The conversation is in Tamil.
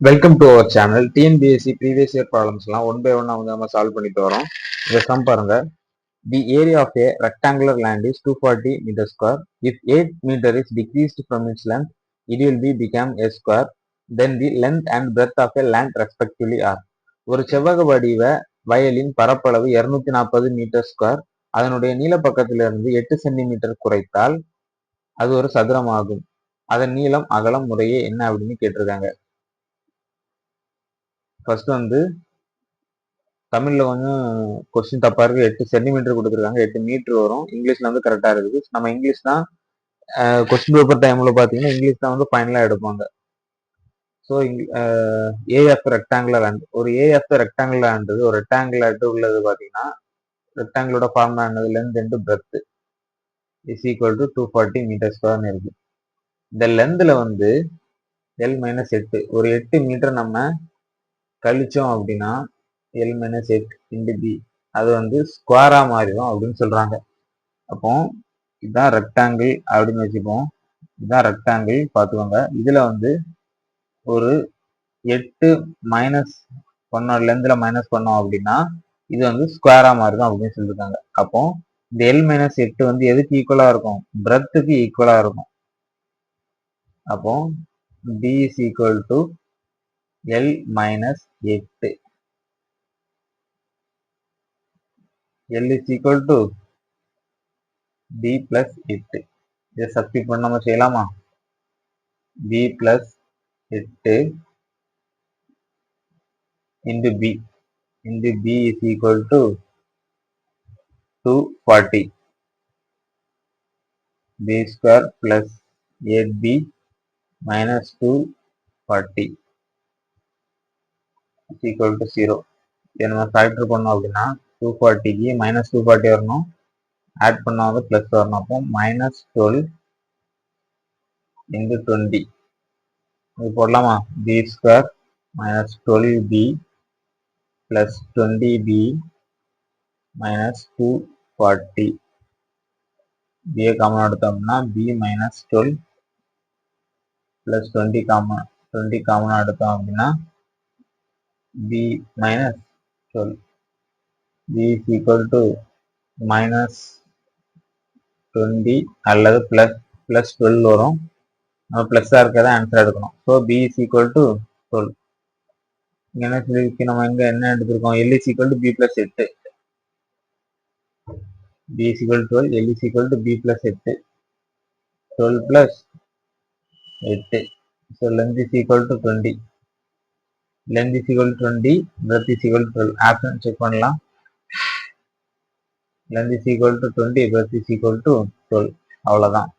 Welcome to our channel TNPSC previous year ப்ராப்ளம்ஸ்லாம் one by one வந்து நம்ம சால்வ் பண்ணிட்டு வரோம். இதை சம் பாருங்க. The area of a rectangular land is two forty metre square if eight metre is decreased from its length it will be become a square then the length and breadth of a land respectively are ஒரு செவ்வக வடிவ வயலின் பரப்பளவு இருநூத்தி நாற்பது மீட்டர் ஸ்கொயர் அதனுடைய நீள பக்கத்திலிருந்து எட்டு சென்டிமீட்டர் குறைத்தால் அது ஒரு சதுரமாகும் அதன் நீளம் அகலம் முறையே என்ன அப்படின்னு கேட்டிருக்காங்க. ஃபர்ஸ்ட் வந்து தமிழில் கொஞ்சம் கொஸ்டின் தப்பாக இருக்குது எட்டு சென்டிமீட்டர் கொடுத்துருக்காங்க எட்டு மீட்ரு வரும். இங்கிலீஷில் வந்து கரெக்டாக இருக்குது. நம்ம இங்கிலீஷ் தான் கொஸ்டின் பேப்பர் டைமில் பார்த்தீங்கன்னா இங்கிலீஷ் தான் வந்து ஃபைனலாக எடுப்பாங்க. ஸோ ஏஎஃப் ரெக்டாங்குலர் ஆண்ட் ஒரு ஏஎஃப் ரெக்டாங்குலர் ஆண்டது ஒரு ரெக்டாங்குலர் உள்ளது பார்த்தீங்கன்னா ரெக்டாங்கிளோட ஃபார்ம் என்னது length into breadth is equal to two forty metre ஸ்கொயர்னு இருக்கு. இந்த லென்த்தில் வந்து எல் மைனஸ் எட்டு. ஒரு எட்டு மீட்டர் நம்ம கழிச்சோம் அப்படின்னா L minus eight into B அது வந்து ஸ்கொயரா மாறிடும் அப்படின்னு சொல்றாங்க. அப்போ இதுதான் ரெக்டாங்கிள் அப்படின்னு வச்சுப்போம். இதுதான் ரெக்டாங்கிள் பார்த்துக்கோங்க. இதுல வந்து ஒரு எட்டு மைனஸ் பண்ணோம் லென்த்தில் மைனஸ் பண்ணோம் அப்படின்னா இது வந்து ஸ்கொயரா மாறிடும் அப்படின்னு சொல்லியிருக்காங்க அப்போ இந்த எல் மைனஸ் எட்டு வந்து எதுக்கு ஈக்குவலா இருக்கும்? பிரெத்துக்கு ஈக்குவலா இருக்கும். அப்போ B is equal to L minus எட்டு L is equal to B plus எட்டு இதை சப்ஸ்டிட் பண்ண நம்ம செய்யலாமா? பி பிளஸ் எட்டு into B into B is equal to two forty B square plus eight B minus two forty equal to zero இதை நம்ம ஃபேக்டர் பண்ணோம் அப்படின்னா டூ ஃபார்ட்டிக்கு மைனஸ் டூ ஃபார்ட்டி வரணும். ஆட் பண்ணால் வந்து ப்ளஸ் வரணும். அப்போ மைனஸ் டுவெல் இன்டு டுவெண்ட்டி இது போடலாமா? B square minus twelve B plus twenty B minus two forty B A common எடுத்தோம்னா B minus twelve plus twenty common twenty common எடுத்தோம் அப்படின்னா b minus 12 b is equal to minus 20 அல்லது plus plus 12 வரும். நம்ம பிளஸ்ஸாக இருக்கிறத ஆன்சர் எடுக்கணும். So B is equal to twelve என்ன சொல்லியிருக்கு நம்ம இங்கே என்ன எடுத்திருக்கோம்? L is equal to B plus எட்டு. B is equal twelve L is equal to B plus எட்டு. டுவெல் பிளஸ் எட்டு. So length is equal to twenty length is equal twenty breadth is equal twelve option check பண்ணலாம். Length is equal to twenty breadth is equal to twelve அவ்வளோதான்